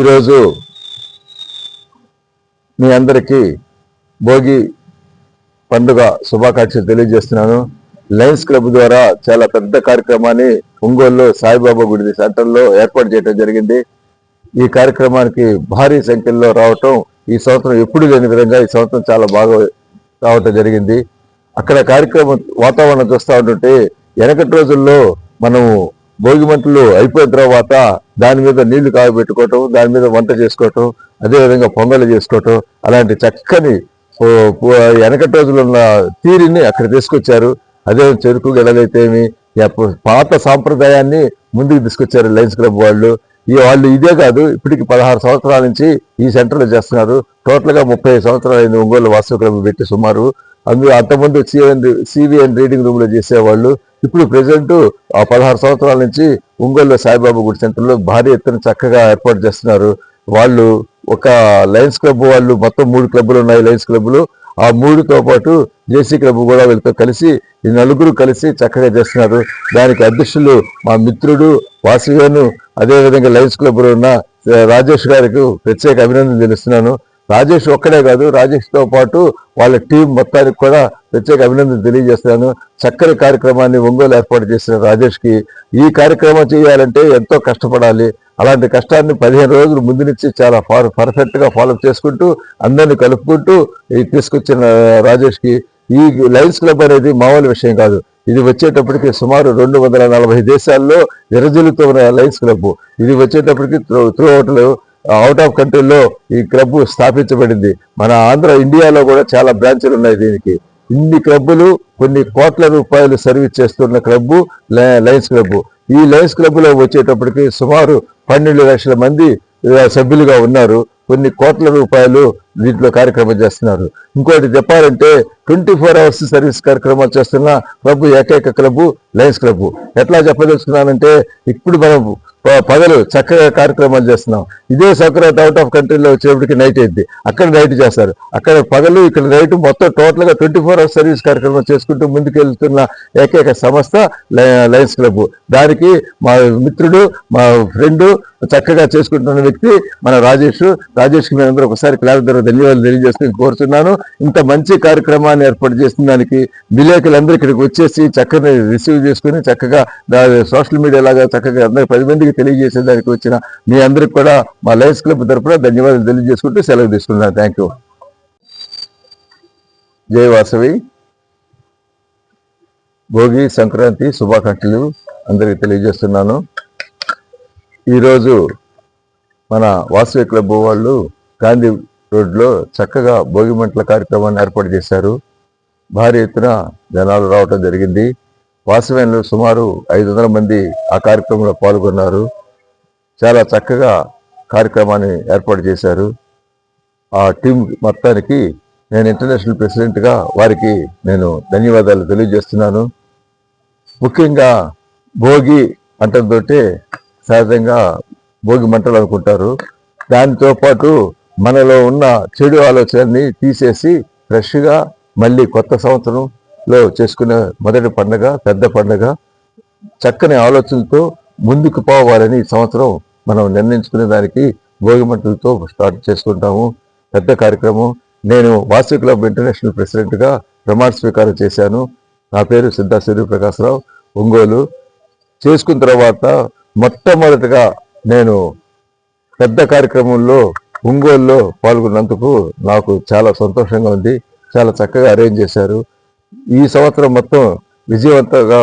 ఈరోజు మీ అందరికీ భోగి పండుగ శుభాకాంక్షలు తెలియజేస్తున్నాను. లయన్స్ క్లబ్ ద్వారా చాలా పెద్ద కార్యక్రమాన్ని ఒంగోలులో సాయిబాబా గుడి సెంటర్లో ఏర్పాటు చేయడం జరిగింది. ఈ కార్యక్రమానికి భారీ సంఖ్యలో రావటం ఈ సంవత్సరం ఎప్పుడు లేని విధంగా ఈ సంవత్సరం చాలా బాగా రావటం జరిగింది. అక్కడ కార్యక్రమం వాతావరణం చూస్తూ ఉంటుంటే వెనకటి రోజుల్లో మనము భోగి మంటలు అయిపోయిన తర్వాత దాని మీద నీళ్ళు కాగబెట్టుకోవటం దాని మీద వంట చేసుకోవటం అదేవిధంగా పొంగలు చేసుకోవటం అలాంటి చక్కని వెనకటి రోజులు ఉన్న తీరిని అక్కడ తీసుకొచ్చారు. అదే చెరుకు గడలైతేమి పాత సాంప్రదాయాన్ని ముందుకు తీసుకొచ్చారు లయన్స్ క్లబ్ వాళ్ళు. ఈ వాళ్ళు ఇదే కాదు ఇప్పటికి పదహారు సంవత్సరాల నుంచి ఈ సెంటర్లో చేస్తున్నారు. టోటల్గా ముప్పై సంవత్సరాలు అయింది ఒంగోలు వాస్తవ క్లబ్ పెట్టి సుమారు. అందులో అంతకుముందు సిఎన్ సివిఎన్ రీడింగ్ రూమ్లో చేసేవాళ్ళు. ఇప్పుడు ప్రెసెంట్ ఆ పదహారు సంవత్సరాల నుంచి ఉంగల్లో సాయిబాబా గుడి సెంటర్లో భారీ ఎత్తున చక్కగా ఏర్పాటు చేస్తున్నారు. వాళ్ళు ఒక లయన్స్ క్లబ్ వాళ్ళు మొత్తం మూడు క్లబ్లు ఉన్నాయి లయన్స్ క్లబ్లు ఆ మూడుతో పాటు జేసీ క్లబ్ కూడా వీళ్ళతో కలిసి ఈ నలుగురు కలిసి చక్కగా చేస్తున్నారు. దానికి అధ్యక్షులు మా మిత్రుడు వాసుగాను అదేవిధంగా లయన్స్ క్లబ్లో ఉన్న రాజేష్ గారికి ప్రత్యేక అభినందన తెలుస్తున్నాను. రాజేష్ ఒక్కడే కాదు రాజేష్తో పాటు వాళ్ళ టీం మొత్తానికి కూడా ప్రత్యేక అభినందన తెలియజేస్తున్నాను. చక్కని కార్యక్రమాన్ని ఒంగోలు ఏర్పాటు చేసిన రాజేష్కి ఈ కార్యక్రమం చేయాలంటే ఎంతో కష్టపడాలి. అలాంటి కష్టాన్ని పదిహేను రోజులు ముందు నుంచి చాలా ఫార్ పర్ఫెక్ట్గా ఫాలో చేసుకుంటూ అందరిని కలుపుకుంటూ ఈ తీసుకొచ్చిన రాజేష్కి ఈ లయన్స్ క్లబ్ అనేది మామూలు విషయం కాదు. ఇది వచ్చేటప్పటికి సుమారు రెండు వందల నలభై దేశాల్లో విరజిల్లుతో ఉన్న లయన్స్ క్లబ్. ఇది వచ్చేటప్పటికి త్రూ అవుట్ అవుట్ ఆఫ్ కంట్రీలో ఈ క్లబ్ స్థాపించబడింది. మన ఆంధ్ర ఇండియాలో కూడా చాలా బ్రాంచ్లు ఉన్నాయి దీనికి. ఇన్ని క్లబ్బులు కొన్ని కోట్ల రూపాయలు సర్వీస్ చేస్తున్న క్లబ్బు లయన్స్ క్లబ్ ఈ లయన్స్ క్లబ్లో వచ్చేటప్పటికి సుమారు పన్నెండు లక్షల మంది సభ్యులుగా ఉన్నారు. కొన్ని కోట్ల రూపాయలు దీంట్లో కార్యక్రమం చేస్తున్నారు. ఇంకోటి చెప్పాలంటే ట్వంటీ ఫోర్ అవర్స్ సర్వీస్ కార్యక్రమాలు చేస్తున్న క్లబ్ ఏకైక క్లబ్ లయన్స్ క్లబ్ ఎట్లా చెప్పదలుచుకున్నానంటే ఇప్పుడు మనం పగలు చక్కగా కార్యక్రమాలు చేస్తున్నాం. ఇదే సక్రత్ అవుట్ ఆఫ్ కంట్రీలో వచ్చేప్పటికి నైట్ అయింది. అక్కడ నైట్ చేస్తారు. అక్కడ పగలు ఇక్కడ నైట్ మొత్తం టోటల్గా ట్వంటీ ఫోర్ అవర్స్ సర్వీస్ కార్యక్రమం చేసుకుంటూ ముందుకెళ్తున్న ఏకైక సంస్థ లయన్స్ క్లబ్ దానికి మా మిత్రుడు మా ఫ్రెండు చక్కగా చేసుకుంటున్న వ్యక్తి మన రాజేష్. రాజేష్కి మేమందరూ ఒకసారి క్లాస్ ద్వారా ధన్యవాదాలు తెలియజేస్తూ కోరుతున్నాను ఇంత మంచి కార్యక్రమాన్ని ఏర్పాటు చేసిన దానికి విలేకరులందరూ ఇక్కడికి వచ్చేసి చక్కని రిసీవ్ చేసుకుని చక్కగా సోషల్ మీడియా లాగా చక్కగా అందరూ పది మందికి తెలియజేసే దానికి వచ్చిన మీ అందరికి కూడా మా లయన్స్ క్లబ్ తరఫున ధన్యవాదాలు తెలియజేసుకుంటూ సెలవు తీసుకున్నాను థ్యాంక్ యూ జై వాసవి. భోగి సంక్రాంతి శుభాకాంక్షలు అందరికి తెలియజేస్తున్నాను. ఈరోజు మన వాసవి క్లబ్ వాళ్ళు గాంధీ రోడ్లో చక్కగా భోగి మంటల కార్యక్రమాన్ని ఏర్పాటు చేశారు. భారీ ఎత్తున జనాలు రావటం జరిగింది. వాసవ్యంలో సుమారు ఐదు వందల మంది ఆ కార్యక్రమంలో పాల్గొన్నారు. చాలా చక్కగా కార్యక్రమాన్ని ఏర్పాటు చేశారు. ఆ టీం మొత్తానికి నేను ఇంటర్నేషనల్ ప్రెసిడెంట్గా వారికి నేను ధన్యవాదాలు తెలియజేస్తున్నాను. ముఖ్యంగా భోగి అంటంతోటే సహజంగా భోగి మంటలు అనుకుంటారు. దానితో పాటు మనలో ఉన్న చెడు ఆలోచనని తీసేసి ఫ్రెష్గా మళ్ళీ కొత్త సంవత్సరం లో చేసుకునే మొదటి పండగ పెద్ద పండగ చక్కని ఆలోచనతో ముందుకు పోవాలని సంవత్సరం మనం నిర్ణయించుకునే దానికి భోగిమంటలతో స్టార్ట్ చేసుకుంటాము. పెద్ద కార్యక్రమం. నేను వాసు క్లబ్ ఇంటర్నేషనల్ ప్రెసిడెంట్గా ప్రమాణ స్వీకారం చేశాను. నా పేరు సిద్ధా సూర్యప్రకాశ్రావు. ఒంగోలు. చేసుకున్న తర్వాత మొట్టమొదటిగా నేను పెద్ద కార్యక్రమంలో ఒంగోలులో పాల్గొన్నందుకు నాకు చాలా సంతోషంగా ఉంది. చాలా చక్కగా అరేంజ్ చేశారు. ఈ సంవత్సరం మొత్తం విజయవంతంగా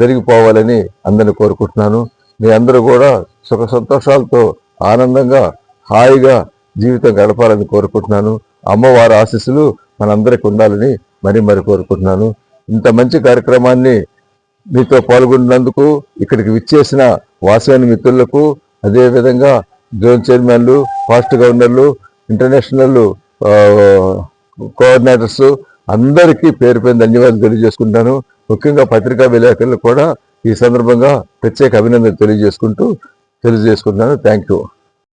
జరిగిపోవాలని అందరిని కోరుకుంటున్నాను. మీ అందరూ కూడా సుఖ సంతోషాలతో ఆనందంగా హాయిగా జీవితం గడపాలని కోరుకుంటున్నాను. అమ్మవారి ఆశీస్సులు మనందరికి ఉండాలని మరీ మరి కోరుకుంటున్నాను. ఇంత మంచి కార్యక్రమాన్ని మీతో పాల్గొన్నందుకు ఇక్కడికి విచ్చేసిన వాసవాని మిత్రులకు అదేవిధంగా జోన్ చైర్మన్లు ఫాస్ట్ గవర్నర్లు ఇంటర్నేషనల్ కోఆర్డినేటర్స్ అందరికీ పేరు పైన ధన్యవాదాలు తెలియజేసుకుంటాను. ముఖ్యంగా పత్రికా విలేకరులు కూడా ఈ సందర్భంగా ప్రత్యేక అభినందనలు తెలియజేసుకుంటూ తెలియజేసుకుంటున్నాను. Thank you